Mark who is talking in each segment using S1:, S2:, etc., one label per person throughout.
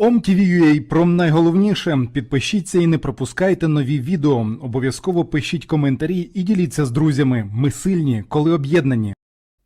S1: OMTV.ua про найголовніше. Підпишіться і не пропускайте нові відео. Обов'язково пишіть коментарі і діліться з друзями. Ми сильні, коли об'єднані.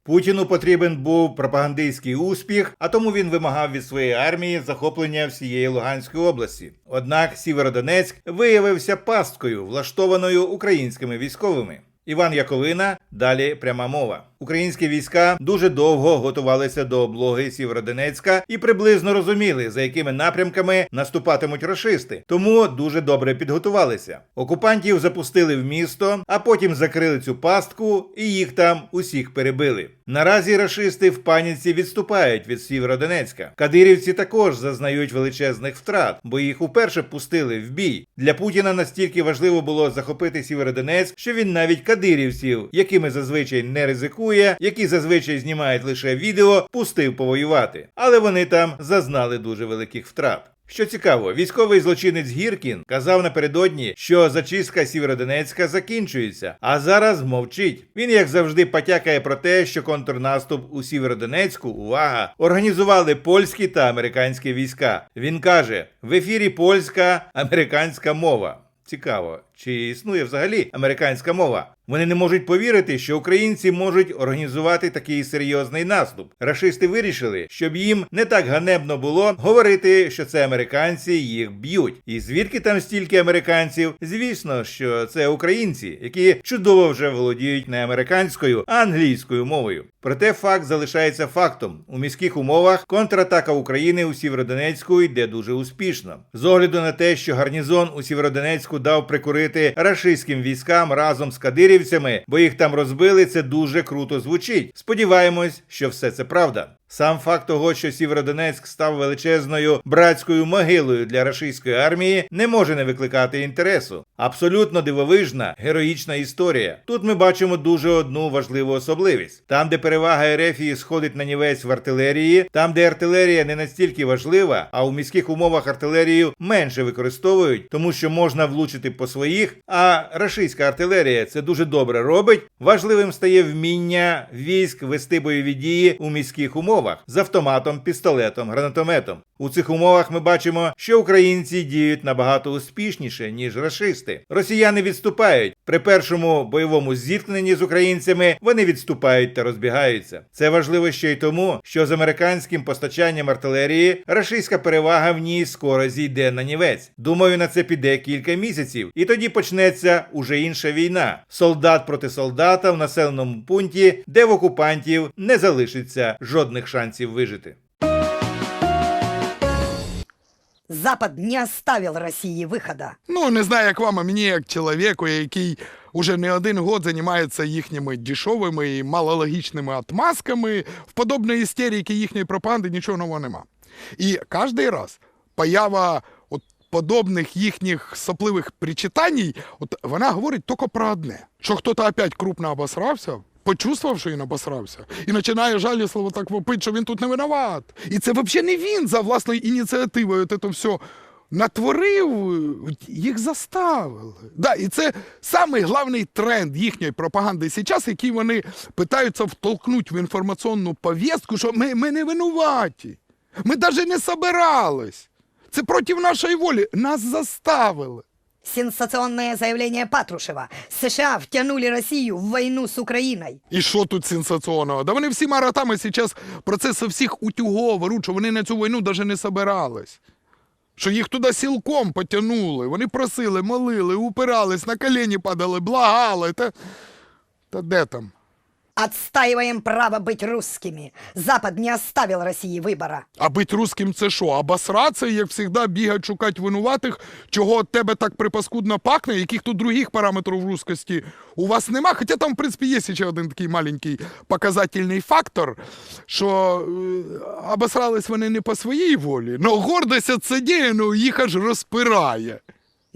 S2: Путіну потрібен був пропагандистський успіх, а тому він вимагав від своєї армії захоплення всієї Луганської області. Однак Сєвєродонецьк виявився пасткою, влаштованою українськими військовими. Іван Яковина, далі пряма мова. Українські війська дуже довго готувалися до облоги Сєвєродонецька і приблизно розуміли, за якими напрямками наступатимуть рашисти, тому дуже добре підготувалися. Окупантів запустили в місто, а потім закрили цю пастку і їх там усіх перебили. Наразі рашисти в паніці відступають від Сєвєродонецька. Кадирівці також зазнають величезних втрат, бо їх уперше пустили в бій. Для Путіна настільки важливо було захопити Сєвєродонецьк, що він навіть кадирівців, якими зазвичай не ризикує, які зазвичай знімають лише відео, пустив повоювати. Але вони там зазнали дуже великих втрат. Що цікаво, військовий злочинець Гіркін казав напередодні, що зачистка Сєвєродонецька закінчується, а зараз мовчить. Він, як завжди, потякає про те, що контрнаступ у Сєвєродонецьку, увага, організували польські та американські війська. Він каже: в ефірі польська американська мова. Цікаво, чи існує взагалі американська мова? Вони не можуть повірити, що українці можуть організувати такий серйозний наступ. Рашисти вирішили, щоб їм не так ганебно було говорити, що це американці їх б'ють. І звідки там стільки американців? Звісно, що це українці, які чудово вже володіють не американською, а англійською мовою. Проте факт залишається фактом: у міських умовах контратака України у Сєвєродонецьку йде дуже успішно. З огляду на те, що гарнізон у Сєвєродонецьку дав прикурити рашистським військам разом з кадирівцями, бо їх там розбили, це дуже круто звучить. Сподіваємось, що все це правда. Сам факт того, що Сєвєродонецьк став величезною братською могилою для рашистської армії, не може не викликати інтересу. Абсолютно дивовижна, героїчна історія. Тут ми бачимо дуже одну важливу особливість: там, де перевага Ерефії сходить на нівець в артилерії, там, де артилерія не настільки важлива, а у міських умовах артилерію менше використовують, тому що можна влучити по своїх. А рашистська артилерія це дуже добре робить. Важливим стає вміння військ вести бойові дії у міських умовах з автоматом, пістолетом, гранатометом. У цих умовах ми бачимо, що українці діють набагато успішніше, ніж рашисти. Росіяни відступають. При першому бойовому зіткненні з українцями вони відступають та розбігаються. Це важливо ще й тому, що з американським постачанням артилерії рашистська перевага в ній скоро зійде на нівець. Думаю, на це піде кілька місяців, і тоді почнеться уже інша війна: солдат проти солдата в населеному пункті, де в окупантів не залишиться жодних шансів вижити.
S3: Запад не оставил России выхода.
S4: Ну, не знаю, як вам, а мені як чоловіку, який уже не один год займається їхніми дешевими і малологічними отмазками, в подобної істерики їхньої пропаганди нічого нового нема. І кожен раз поява от подобних їхніх сопливих причитаній, от вона говорить тільки про одне: що хтось опять крупно обосрався. Почувствував, що він обосрався, і починає жалісливо так вопити, що він тут не винуват. І це взагалі не він за власною ініціативою це все натворив, їх заставили. Да, і це самий головний тренд їхньої пропаганди зараз, який вони питаються втолкнути в інформаційну повістку, що ми, ми не винуваті. Ми навіть не собирались. Це проти нашої волі. Нас заставили.
S3: Сенсационное заявление Патрушева. США втянули Россию в войну с Украиной.
S4: І що тут сенсаційного? Да вони всі маратами зараз про це со всіх утюгов беруть, що вони на цю війну навіть не собирались. Що їх туди сілком потягнули. Вони просили, молили, упирались, на коліні падали, благали. Та, та де там?
S3: Отстаиваем право быть русскими. Запад не оставил России выбора.
S4: А бить русським це що? Обосратися, і, як завжди, бігати шукати винуватих, чого від тебе так припаскудно пахне, яких тут других параметрів русскості у вас нема. Хоча там, в принципі, є ще один такий маленький показательний фактор, що е, обосрались вони не по своїй волі, але гордость от содеяного їх аж розпирає.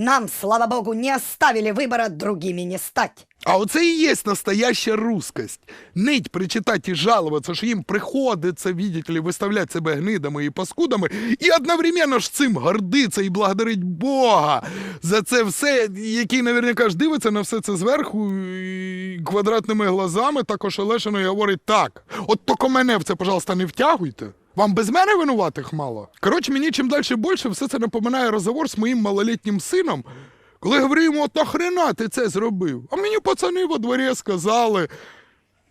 S3: Нам, слава богу, не оставили выбора другими не стать.
S4: А оце і є настояща русскость. Нить причитати і жалуватися, що їм приходиться, видите ли, виставляти себе гнидами і паскудами, і одновременно ж цим гордиться і благодарить Бога за це все, який наверняка ж дивиться на все це зверху і квадратними глазами, так ошелешено і говорить так. От тільки мене в це, пожалуйста, не втягуйте. Вам без мене винуватих мало? Коротше, мені чим далі більше все це напоминає розговор з моїм малолітнім сином, коли говорю йому, от нахрена ти це зробив? А мені пацани во дворі сказали.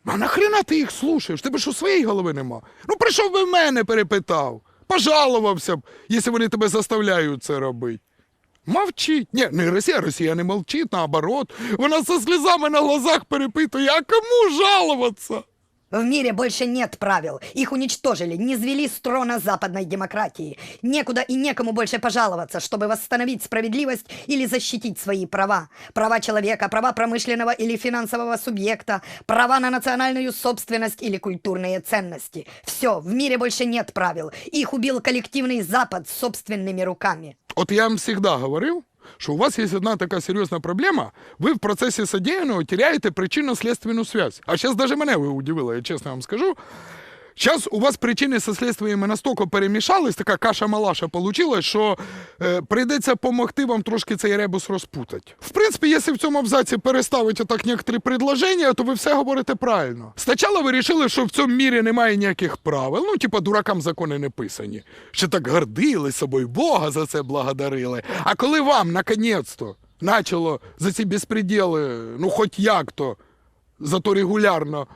S4: А нахрена ти їх слушаєш? Тебе що своєї голови нема? Ну прийшов би в мене, перепитав. Пожалувався б, якщо вони тебе заставляють це робити. Мовчить. Ні, не Росія, Росія не мовчить, наоборот. Вона со сльозами на глазах перепитує, а кому жалуватися?
S3: В мире больше нет правил. Их уничтожили, не звели с трона западной демократии. Некуда и некому больше пожаловаться, чтобы восстановить справедливость или защитить свои права. Права человека, права промышленного или финансового субъекта, права на национальную собственность или культурные ценности. Все, в мире больше нет правил. Их убил коллективный Запад собственными руками.
S4: От я вам завжди говорив, що у вас є одна така серйозна проблема, ви в процесі содеянного теряєте причинно-следственну связь. А зараз навіть мене ви удивили, я чесно вам скажу. Зараз у вас причини со слідствиями настільки перемішались, така каша-малаша получилась, що е, прийдеться допомогти вам трошки цей ребус розпутати. В принципі, якщо в цьому абзаці переставити так некоторі предложення, то ви все говорите правильно. Спочатку ви вирішили, що в цьому мірі немає ніяких правил, ну, типа, дуракам закони не писані. Ще так гордили собою, Бога за це благодарили. А коли вам, наконець-то, почало за ці безпреділи, ну, хоч як-то, зато регулярно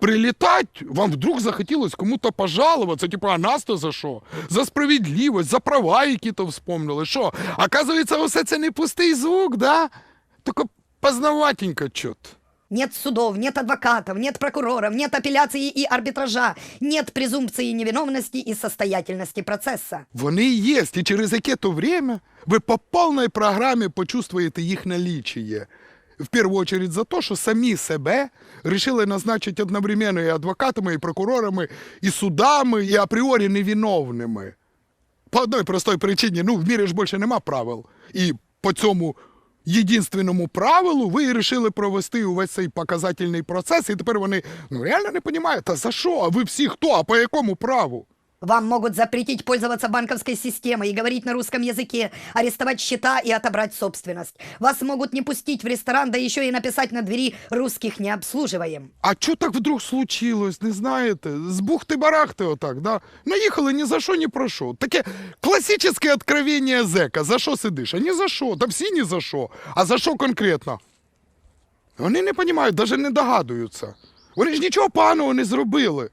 S4: прилітать, вам вдруг захотілось кому-то пожалуватися, типу, а нас-то за що? За справедливість, за права, які то вспомнили. Що? Оказується, усе це не пустий звук, да? Тільки познаватенько чот.
S3: Нет судов, нет адвокатов, нет прокуроров, нет апелляции и арбитража, нет презумпции невиновности и состоятельности процесса.
S4: Вони є, і через яке-то время ви по повній програмі почувствуєте їх налічие. В першу очередь за те, що самі себе рішили назначити одновременно і адвокатами, і прокурорами, і судами, і апріорі невиновними. По одній простій причині, ну, в мірі ж більше нема правил. І по цьому єдинственному правилу ви вирішили провести увесь цей показательний процес, і тепер вони ну реально не розуміють, а за що? А ви всі хто? А по якому праву?
S3: Вам могут запретить пользоваться банковской системой и говорить на русском языке, арестовать счета и отобрать собственность. Вас могут не пустить в ресторан, да еще и написать на двери «русских не обслуживаем».
S4: А що так вдруг случилось, не знаєте? З бухти-барахти отак, да? Наїхали ні за що, ні про що. Таке класичне откровення зека. За що сидиш? А ні за що. Та всі ні за що. А за що конкретно? Вони не розуміють, навіть не догадуються. Вони ж нічого поганого не зробили.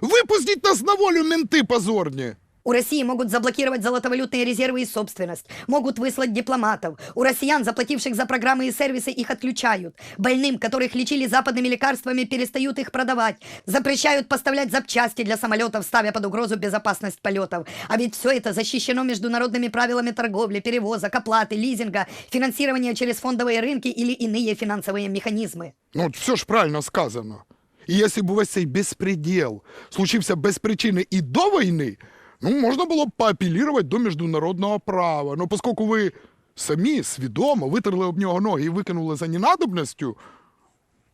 S4: Випустіть нас на волю, менти позорні.
S3: У России могут заблокировать золотовалютные резервы и собственность, могут выслать дипломатов. У россиян, заплативших за программы и сервисы, их отключают. Больным, которых лечили западными лекарствами, перестают их продавать. Запрещают поставлять запчасти для самолетов, ставя под угрозу безопасность полетов. А ведь все это защищено международными правилами торговли, перевозок, оплаты, лизинга, финансирования через фондовые рынки или иные финансовые механизмы.
S4: Ну, все ж правильно сказано. І якщо б увесь цей безпреділ случився без причини і до війни, ну, можна було б поапелірувати до міжнародного права. Ну, оскільки ви самі свідомо витерли об нього ноги і викинули за ненадобністю,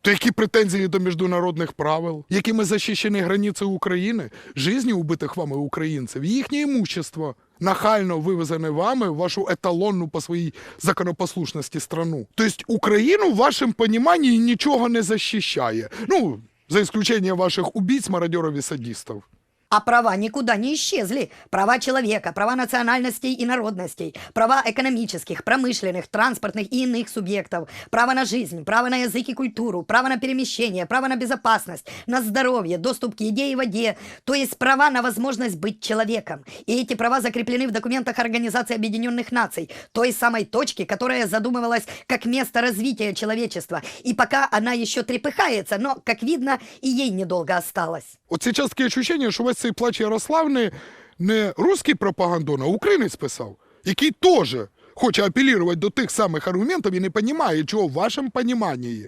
S4: то які претензії до міжнародних правил, якими захищені границі України, жизні убитих вами українців, їхнє імущество, нахально вивезене вами в вашу еталонну по своїй законопослушності страну. Тобто Україну в вашому поніманні нічого не захищає. Ну, за исключением ваших убийц, мародеров и садистов.
S3: А права никуда не исчезли. Права человека, права национальностей и народностей, права экономических, промышленных, транспортных и иных субъектов, право на жизнь, право на язык и культуру, право на перемещение, право на безопасность, на здоровье, доступ к еде и воде, то есть права на возможность быть человеком. И эти права закреплены в документах Организации Объединенных Наций, той самой точки, которая задумывалась как место развития человечества. И пока она еще трепыхается, но, как видно, и ей недолго осталось.
S4: От сейчас таке ощущение, що весь цей плач Ярославни не русський пропагандон, а українець писав, який теж хоче апелірувати до тих самих аргументів і не розуміє, чого в вашому поніманні.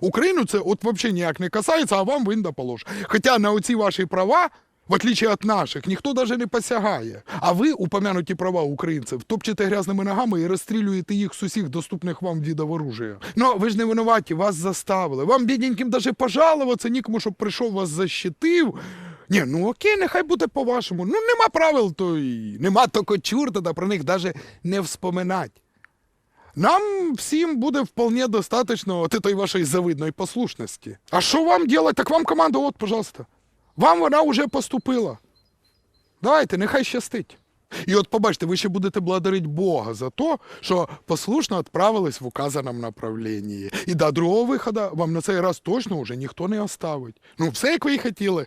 S4: Україну це от взагалі ніяк не касається, а вам винда полож. Хоча на оці ваші права, в отличие від наших, ніхто навіть не посягає. А ви, упомянуті права українців, топчете грязними ногами і розстрілюєте їх з усіх доступних вам видів оружия. Ну, ви ж не винуваті, вас заставили. Вам, бідненьким, даже пожалуватися нікому, щоб прийшов вас защитив. Ні, ну окей, нехай буде по-вашому. Ну, нема правил, то й нема то чур, тоді про них навіть не вспоминать. Нам всім буде вполне достаточно от этой вашей завидної послушності. А що вам делать? Так вам команда, от, пожалуйста. Вам вона вже поступила. Давайте, нехай щастить. І от побачите, ви ще будете благодарити Бога за те, що послушно відправились в указаному направленні. І до другого виходу вам на цей раз точно вже ніхто не оставить. Ну, все, як ви і хотіли.